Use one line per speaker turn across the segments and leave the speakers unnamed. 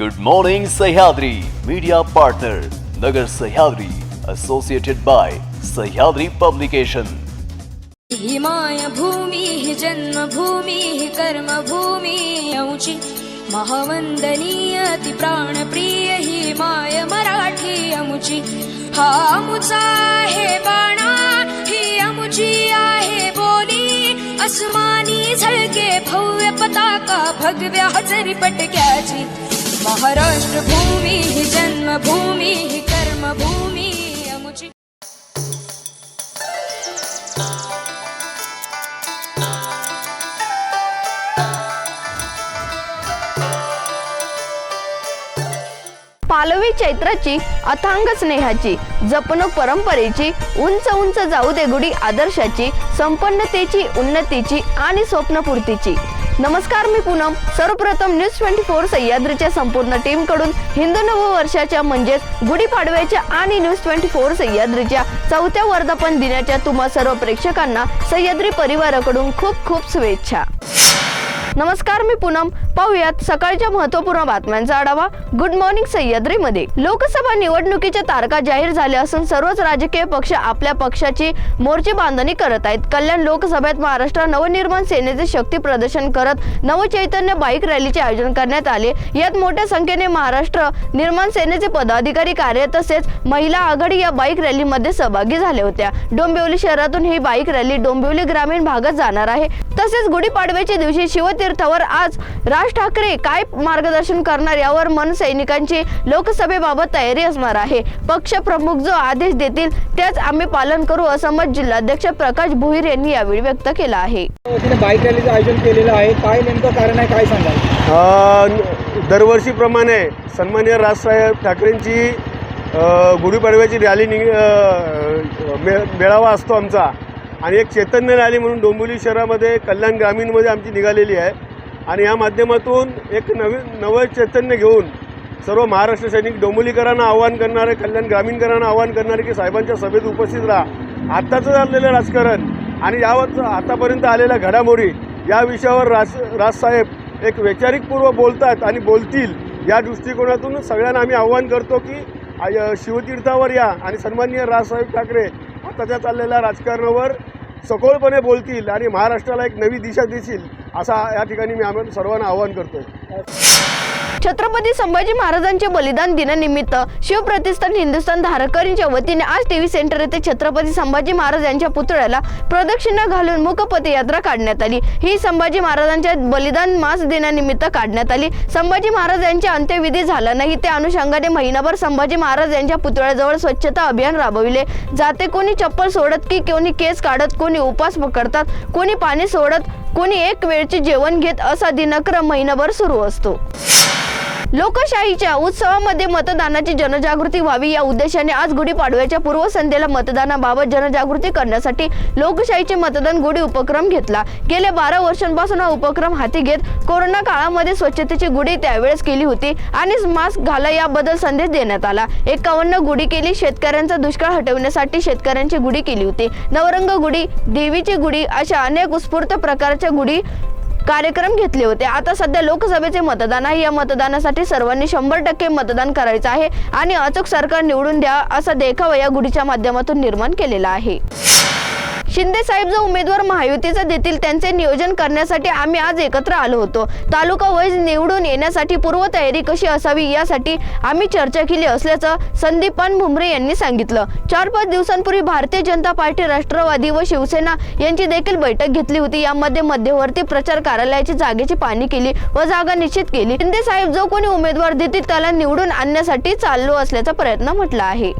Good morning Sahyadri media partner Nagar Sahyadri associated by Sahyadri publication
ही मायभूमी ही जन्मभूमी ही कर्मभूमी औची महावंदनीय ती प्राणप्रिय ही माय मराठी अमुची हा अमुचा आहे बाणा ही अमुची आहे बोली। अस्मानी झळके भव्य पताका भगव्या हजरी पटक्याची। महाराष्ट्र भूमी ही जन्मभूमी ही कर्मभूमी अमुची
पालवी चैत्राची अथांग स्नेहाची जपणूक परंपरेची उंच उंच जाऊ दे गुढी आदर्शाची संपन्नतेची उन्नतीची आणि स्वप्नपूर्तीची. नमस्कार मी पूनम. सर्वप्रथम न्यूज ट्वेंटी फोर सह्याद्रीच्या संपूर्ण टीमकडून हिंदू नववर्षाच्या म्हणजेच गुढीपाडव्याच्या आणि न्यूज ट्वेंटी फोर सह्याद्रीच्या चौथ्या वर्धापन दिनाच्या तुम्हा सर्व प्रेक्षकांना सह्याद्री परिवाराकडून खूप खूप शुभेच्छा. नमस्कार मी पूनम. पाहुयात सकाळच्या महत्त्वपूर्ण बातम्यांचा आढावा. Good morning सह्याद्रीमध्ये. लोकसभा निवडणुकीच्या तारखा जाहीर झाल्या असून सर्वच राजकीय पक्ष आपल्या पक्षाची मोर्चे बांधणी करत आहेत. कल्याण लोकसभेत महाराष्ट्र नवनिर्माण सेनेचे शक्ती प्रदर्शन करत नवचैतन्य बाईक रॅलीचे आयोजन करण्यात आले. यात मोठ्या संख्येने महाराष्ट्र निर्माण सेनेचे पदाधिकारी कार्य तसेच महिला आघाडी या बाईक रॅलीमध्ये सहभागी झाल्या होत्या. डोंबिवली शहरातून ही बाईक रॅली डोंबिवली ग्रामीण भागात जाणार आहे. तसेच गुढीपाडव्याच्या दिवशी शिवतीर्थावर आज राज ठाकरे काय मार्गदर्शन करणार यावर मन सैनिकांची लोकसभेबाबत तयारी असणार आहे. पक्ष प्रमुख जो आदेश देतील त्याच आम्ही पालन करू असं मत जिल्हाध्यक्ष प्रकाश भोईर यांनी यावेळी व्यक्त केलं आहे.
बाईक रॅलीचं आयोजन केलेलं आहे. काय नेमकं कारण आहे काय
दरवर्षीप्रमाणे सन्मान्य राजसाहेब ठाकरेंची गुढीपाडव्याची रॅली निघ मेळावा असतो आमचा. आणि एक चैतन्य रॅली म्हणून डोंबिवली शहरामध्ये कल्याण ग्रामीणमध्ये आमची निघालेली आहे. आणि या माध्यमातून एक नवीन नवं चैतन्य घेऊन सर्व महाराष्ट्र सैनिक डोंबिवलीकरांना आव्हान करणारे कल्याण ग्रामीणकरांना आव्हान करणारे की साहेबांच्या सभेत उपस्थित राहा. आत्ताचं झालेलं राजकारण आणि यावर आतापर्यंत आलेल्या घडामोडी या विषयावर राज राजसाहेब एक वैचारिकपूर्व बोलतात आणि बोलतील. या दृष्टिकोनातून सगळ्यांना आम्ही आव्हान करतो की शिवतीर्थावर या आणि सन्माननीय राजसाहेब ठाकरे आताच्या चाललेल्या राजकारणावर सखोलपणे बोलतील आणि महाराष्ट्राला एक नवी दिशा देतील असा या ठिकाणी मी आम्हाला सर्वांना आवाहन करतो
छत्रपती संभाजी महाराजांचे बलिदान दिनानिमित्त शिवप्रतिष्ठान हिंदुस्थान धारकरींच्या वतीने आज टीव्ही सेंटर येथे छत्रपती संभाजी महाराज यांच्या पुतळ्याला प्रदक्षिणा घालून मुख पदयात्रा काढण्यात आली. ही संभाजी महाराजांच्या बलिदान मास दिनानिमित्त काढण्यात आली. संभाजी महाराज यांच्या अंत्यविधी झाला नाही त्या अनुषंगाने महिनाभर संभाजी महाराज यांच्या पुतळ्याजवळ स्वच्छता अभियान राबविले. जाते कोणी चप्पल सोडत की कोणी केस काढत कोणी उपास पकडतात कोणी पाणी सोडत कोणी एक वेळचे जेवण घेत असा दिनक्रम महिनाभर सुरू असतो. लोकशाहीच्या उत्सवामध्ये मतदानाची जनजागृती व्हावी या उद्देशाने आज गुढीपाडव्याच्या पूर्वसंध्येला मतदानाबाबत जनजागृती करण्यासाठी लोकशाहीचे मतदान गुढी उपक्रम घेतला. गेल्या बारा वर्षांपासून हा उपक्रम हाती घेत कोरोना काळामध्ये स्वच्छतेची गुढी त्यावेळेस केली होती आणि मास्क घाला याबद्दल संदेश देण्यात आला. एकावन्न गुढी केली शेतकऱ्यांचा दुष्काळ हटवण्यासाठी शेतकऱ्यांची गुढी केली होती. नवरंग गुढी देवीची गुढी अशा अनेक उत्स्फूर्त प्रकारच्या गुढी कार्यक्रम घेतले होते. आता सध्या लोकसभेचे मतदान आहे. या मतदानासाठी सर्वांनी शंभर टक्के मतदान करायचं आहे आणि अचूक सरकार निवडून द्या असा देखावा या गुढीच्या माध्यमातून निर्माण केलेला आहे. शिंदे साहेब जो उमेदवार महायुतीचा देतील त्यांचे नियोजन करण्यासाठी आम्ही आज एकत्र आलो होतो. तालुका वैज निवडून येण्यासाठी पूर्वतयारी कशी असावी यासाठी आम्ही चर्चा केली असल्याचं संदीपान भुमरे यांनी सांगितलं. चार पाच दिवसांपूर्वी भारतीय जनता पार्टी राष्ट्रवादी व शिवसेना यांची देखील बैठक घेतली होती. यामध्ये मध्यवर्ती प्रचार कार्यालयाची जागेची पाहणी केली व जागा निश्चित केली. शिंदे साहेब जो कोणी उमेदवार देतील त्याला निवडून आणण्यासाठी चाललो असल्याचा प्रयत्न म्हटला आहे.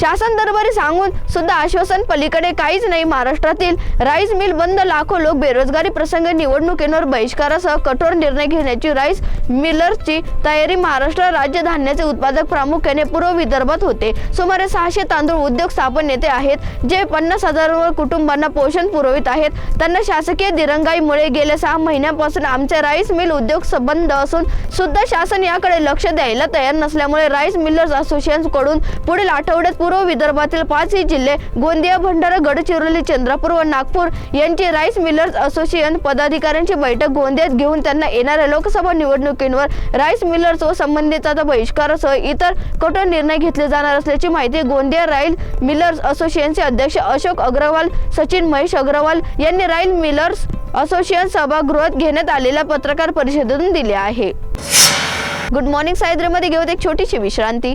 शासन दरबारी सांगून सुद्धा आश्वासन पलीकडे काहीच नाही. महाराष्ट्रातील राईस मिल बंद लाखो लोक बेरोजगारी प्रसंग निवडणुकीवर बहिष्कारासह कठोर निर्णय घेण्याची राईस मिलर्सची तयारी महाराष्ट्र राज्य धान्याचे उत्पादक प्रामुख्याने पूर्व विदर्भात होते. सुमारे सहाशे तांदूळ उद्योग स्थापन नेते आहेत जे पन्नास हजारांवर कुटुंबांना पोषण पुरवित आहेत. त्यांना शासकीय दिरंगाईमुळे गेल्या सहा महिन्यापासून आमचे राईस मिल उद्योग संबंध असून सुद्धा शासन याकडे लक्ष द्यायला तयार नसल्यामुळे राईस मिलर्स असोसिएशनकडून पुढील आठवड्यात पूर्व विदर्भातील पाचही जिल्हे गोंदिया भंडारा गडचिरोली चंद्रपूर व नागपूर यांची राईस मिलर्स असोसिएशन पदाधिकाऱ्यांची बैठक गोंदियात घेऊन त्यांना येणाऱ्या लोकसभा निवडणुकींवर राईस मिलर्स व संबंधिताचा बहिष्कारासह इतर कठोर निर्णय घेतले जाणार असल्याची माहिती गोंदिया राईल मिलर्स असोसिएशनचे अध्यक्ष अशोक अग्रवाल सचिन महेश अग्रवाल यांनी राईल मिलर्स असोसिएशन सभागृहात घेण्यात आलेल्या पत्रकार परिषदेतून दिले आहे. गुड मॉर्निंग सायद्रीमध्ये घेऊन एक छोटीशी विश्रांती.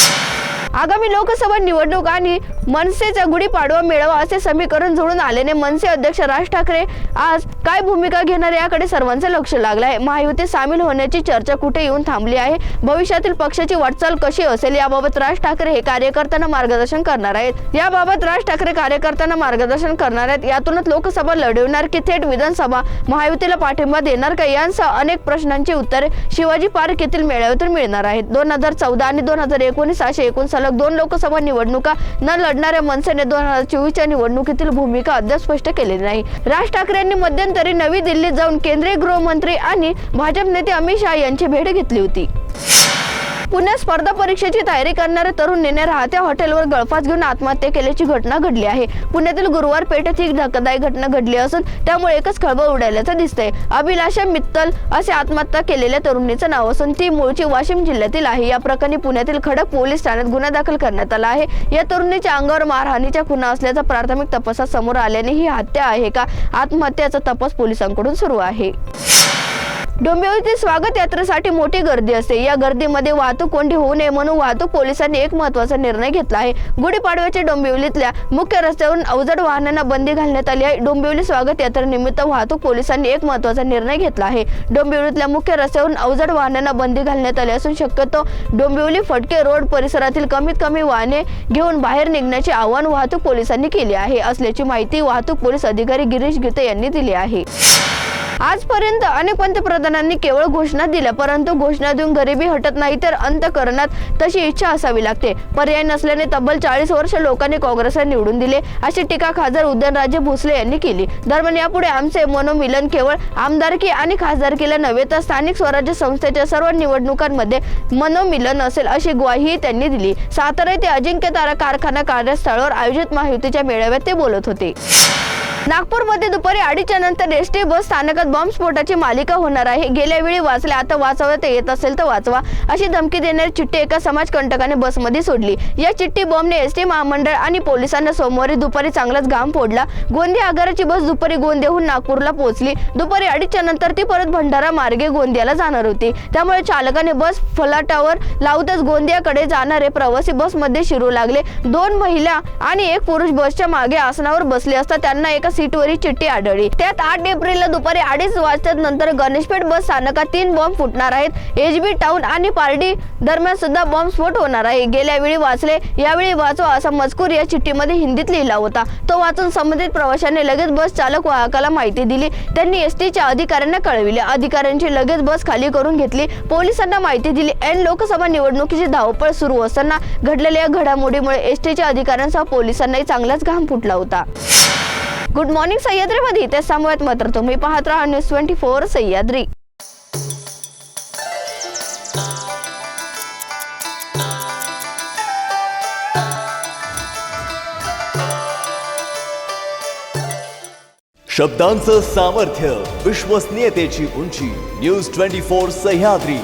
आगामी लोकसभा निवडणूक आणि मनसेचा गुढीपाडवा मेळावा असे समीकरण जुळून आल्याने मनसे अध्यक्ष राज ठाकरे आज काय भूमिका घेणार याकडे सर्वांचं लक्ष लागलं आहे. महायुतीत सामील होण्याची चर्चा कुठे येऊन थांबली आहे? भविष्यातील पक्षाची वाटचाल कशी असेल? याबाबत राज ठाकरे हे कार्यकर्त्यांना मार्गदर्शन करणार आहेत. याबाबत राज ठाकरे कार्यकर्त्यांना मार्गदर्शन करणार आहेत. यातूनच लोकसभा लढवणार की थेट विधानसभा? महायुतीला पाठिंबा देणार का? यांसह अनेक प्रश्नांची उत्तरे शिवाजी पार्क येथील मेळाव्यातून मिळणार आहेत. दोन हजार चौदा आणि दोन हजार एकोणीस असे एकूण सलग दोन लोकसभा निवडणुका न लढणाऱ्या मनसेने दोन हजार चोवीसच्या निवडणुकीतील भूमिका अद्याप स्पष्ट केलेली नाही. राज ठाकरेंनी मध्यंतरी नवी दिल्लीत जाऊन केंद्रीय गृहमंत्री आणि भाजप नेते अमित शहा यांची भेट घेतली होती. पुण्यात स्पर्धा परीक्षेची तयारी करणाऱ्या तरुणीने राहत्या हॉटेलवर गळफास घेऊन आत्महत्या केल्याची घटना घडली आहे. पुण्यातील गुरुवार पेठेत ही धक्कादायक घटना घडली असून त्यामुळे एकच खळबळ उडाल्याचं दिसतंय. अभिलाषा मित्तल असे आत्महत्या केलेल्या तरुणीचं नाव असून ती मूळची वाशिम जिल्ह्यातील आहे. या प्रकरणी पुण्यातील खडक पोलीस ठाण्यात गुन्हा दाखल करण्यात आला आहे. या तरुणीच्या अंगावर मारहाणीच्या खुना असल्याचा प्राथमिक तपासात समोर आल्याने ही हत्या आहे का? आत्महत्याचा तपास पोलिसांकडून सुरू आहे. डोंबिवलीतील स्वागत यात्रेसाठी मोठी गर्दी असते. या गर्दीमध्ये वाहतूक कोंडी होऊ नये म्हणून वाहतूक पोलिसांनी एक महत्त्वाचा निर्णय घेतला आहे. गुढीपाडव्याच्या डोंबिवलीतल्या मुख्य रस्त्यावरून अवजड वाहनांना बंदी घालण्यात आली आहे. डोंबिवली स्वागत यात्रेनिमित्त वाहतूक पोलिसांनी एक महत्त्वाचा निर्णय घेतला आहे. डोंबिवलीतल्या मुख्य रस्त्यावरून अवजड वाहनांना बंदी घालण्यात आली असून शक्यतो डोंबिवली फटके रोड परिसरातील कमीत कमी वाहने घेऊन बाहेर निघण्याचे आवाहन वाहतूक पोलिसांनी केले आहे. असल्याची माहिती वाहतूक पोलीस अधिकारी गिरीश गीते यांनी दिली आहे. आजपर्यंत अनेक पंतप्रधानांनी केवळ घोषणा दिल्या परंतु घोषणा देऊन गरिबी हटत नाही तर अंतकरणात तशी इच्छा असावी लागते. पर्याय नसल्याने तब्बल चाळीस वर्ष लोकांनी काँग्रेसला निवडून दिले अशी टीका खासदार उदयनराजे भोसले यांनी केली. दरम्यान यापुढे आमचे मनोमिलन केवळ आमदारकी आणि खासदारकीला नव्हे तर स्थानिक स्वराज्य संस्थेच्या सर्व निवडणुकांमध्ये मनोमिलन असेल अशी ग्वाही त्यांनी दिली. सातारा येथे अजिंक्य तारा कारखाना कार्यस्थळावर आयोजित महायुतीच्या मेळाव्यात ते बोलत होते. नागपूरमध्ये दुपारी अडीचच्या नंतर एस टी बस स्थानकात बॉम्बस्फोटाची मालिका होणार आहे. गेल्या वेळी वाचले आता वाचवता येत असेल तर वाचवा. अशी धमकी देणारी चिठ्ठी एका समाजकंटकाने बसमध्ये सोडली. या चिठ्ठी बॉम्बने एस टी महामंडळ आणि पोलिसांना सोमवारी दुपारी चांगलाच घाम फोडला. गोंदिया आगाराची बस दुपारी गोंदियाहून नागपूरला पोहोचली. दुपारी अडीचच्या नंतर ती परत भंडारा मार्गे गोंदियाला जाणार होती. त्यामुळे चालकाने बस फलाटावर लावतच गोंदियाकडे जाणारे प्रवासी बसमध्ये शिरू लागले. दोन महिला आणि एक पुरुष बसच्या मागे आसनावर बसले असता त्यांना एका सीटवर ही चिठ्ठी आढळली. त्यात आठ एप्रिलला दुपारी अडीच वाजता नंतर गणेशपेठ बस स्थानकात तीन बॉम्ब फुटणार आहेत. एचबी टाऊन आणि पार्डी दरम्यान सुद्धा बॉम्ब स्फोट होणार आहे. गेल्या वेळी वाचले यावेळी वाचवा असा मजकूर या चिठ्ठीमध्ये हिंदीत लिहिला होता. तो वाचून संबंधित प्रवाशांनी लगेच बस चालक वाहकाला माहिती दिली. त्यांनी एस टीच्या अधिकाऱ्यांना कळविले. अधिकाऱ्यांची लगेच बस खाली करून घेतली. पोलिसांना माहिती दिली. एन लोकसभा निवडणुकीची धावपळ सुरू असताना घडलेल्या घडामोडीमुळे एस टीच्या अधिकाऱ्यांसह पोलिसांनाही चांगलाच घाम फुटला होता. गुड मॉर्निंग सह्याद्रीमध्ये ते समवेत मात्र तुम्ही पाहत राहा न्यूज ट्वेंटी फोर सह्याद्री
शब्दांचं सामर्थ्य विश्वसनीयतेची उंची. News twenty four Sahyadri